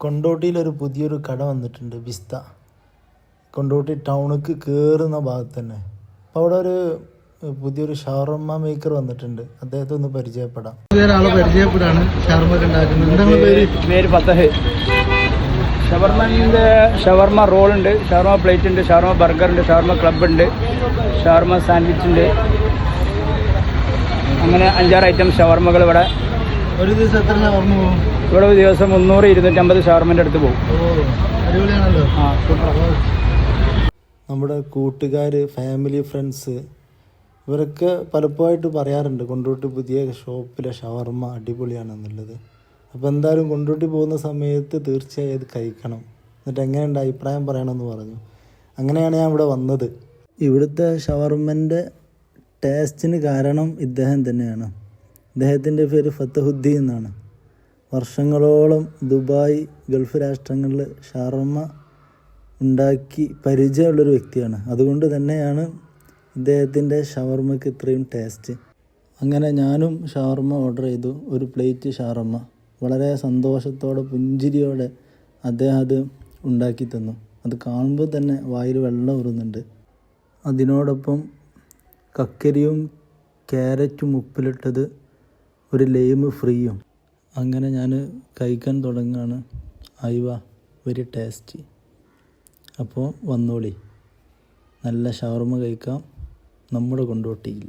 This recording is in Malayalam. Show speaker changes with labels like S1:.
S1: കൊണ്ടോട്ടിയിലൊരു പുതിയൊരു കട വന്നിട്ടുണ്ട് വിസ്ത കൊണ്ടോട്ടി ടൗണിക്ക് കയറുന്ന ഭാഗത്ത് തന്നെ. അപ്പോൾ അവിടെ ഒരു പുതിയൊരു ഷവർമ്മ മേക്കർ വന്നിട്ടുണ്ട്. അദ്ദേഹത്തെ ഒന്ന് പരിചയപ്പെടാം. ഒരാളെ പരിചയപ്പെടാണ്. ഷവർമ്മ ഉണ്ടാക്കുന്നത്. എന്താണ് പേര്?
S2: പേര് ഫത്തഹ്. ഷവർമന്റെ ഷവർമ റോൾ ഉണ്ട് ഷവർമ പ്ലേറ്റ് ഉണ്ട് ഷവർമ ബർഗർ ഉണ്ട് ഷവർമ ക്ലബ് ഉണ്ട് ഷവർമ സാൻഡ്വിച്ച് ഉണ്ട്. അങ്ങനെ അഞ്ചാറ് ഐറ്റം ഷവർമകൾ ഇവിടെ
S1: ഒരു ദിവസം എത്ര പോകും?
S2: ഇവിടെ ഒരു ദിവസം മുന്നൂറ് ഇരുന്നൂറ്റമ്പത് ഷവർമന്റെ അടുത്ത് പോകും.
S1: ഓ അടിപൊളിയാണല്ലോ.
S2: ആ സൂപ്പർ
S1: നമ്മുടെ കൂട്ടുകാർ ഫാമിലി ഫ്രണ്ട്സ് ഇവരൊക്കെ പലപ്പോഴായിട്ട് പറയാറുണ്ട് കൊണ്ടോട്ടി പുതിയ ഷോപ്പിലെ ഷവർമ്മ അടിപൊളിയാണെന്നുള്ളത്. അപ്പോൾ എന്തായാലും കൊണ്ടോട്ടി പോകുന്ന സമയത്ത് തീർച്ചയായും അത് കഴിക്കണം. എന്നിട്ട് എങ്ങനെയുണ്ട് അഭിപ്രായം പറയണമെന്ന് പറഞ്ഞു. അങ്ങനെയാണ് ഞാൻ ഇവിടെ വന്നത്. ഇവിടുത്തെ ഷവർമ്മന്റെ ടേസ്റ്റിന് കാരണം ഇദ്ദേഹം തന്നെയാണ്. ഇദ്ദേഹത്തിന്റെ പേര് ഫത്തഹുദ്ദീൻ എന്നാണ്. വർഷങ്ങളോളം ദുബായ് ഗൾഫ് രാഷ്ട്രങ്ങളിൽ ഷാർമ ഉണ്ടാക്കി പരിചയമുള്ളൊരു വ്യക്തിയാണ്. അതുകൊണ്ട് തന്നെയാണ് ഇദ്ദേഹത്തിന്റെ ഷവർമ്മയ്ക്ക് ഇത്രയും ടേസ്റ്റ് അങ്ങനെ ഞാനും ഷവർമ്മ ഓർഡർ ചെയ്തു. ഒരു പ്ലേറ്റ് ഷവർമ്മ വളരെ സന്തോഷത്തോടെ പുഞ്ചിരിയോടെ അദ്ദേഹം അത് ഉണ്ടാക്കി തന്നു. അത് കാണുമ്പോൾ തന്നെ വായിൽ വെള്ളം ഊറുന്നുണ്ട്. അതിനോടൊപ്പം കക്കരിയും ക്യാരറ്റും ഉപ്പിലിട്ടത് ഒരു ലെയിം ഫ്രീയും അങ്ങനെ ഞാൻ കഴിക്കാൻ തുടങ്ങുകയാണ് അയവ വെരി ടേസ്റ്റി അപ്പോൾ വന്നോളി. നല്ല ഷവർമ കഴിക്കാം. നമ്മുടെ കൊണ്ടോട്ടിയിൽ.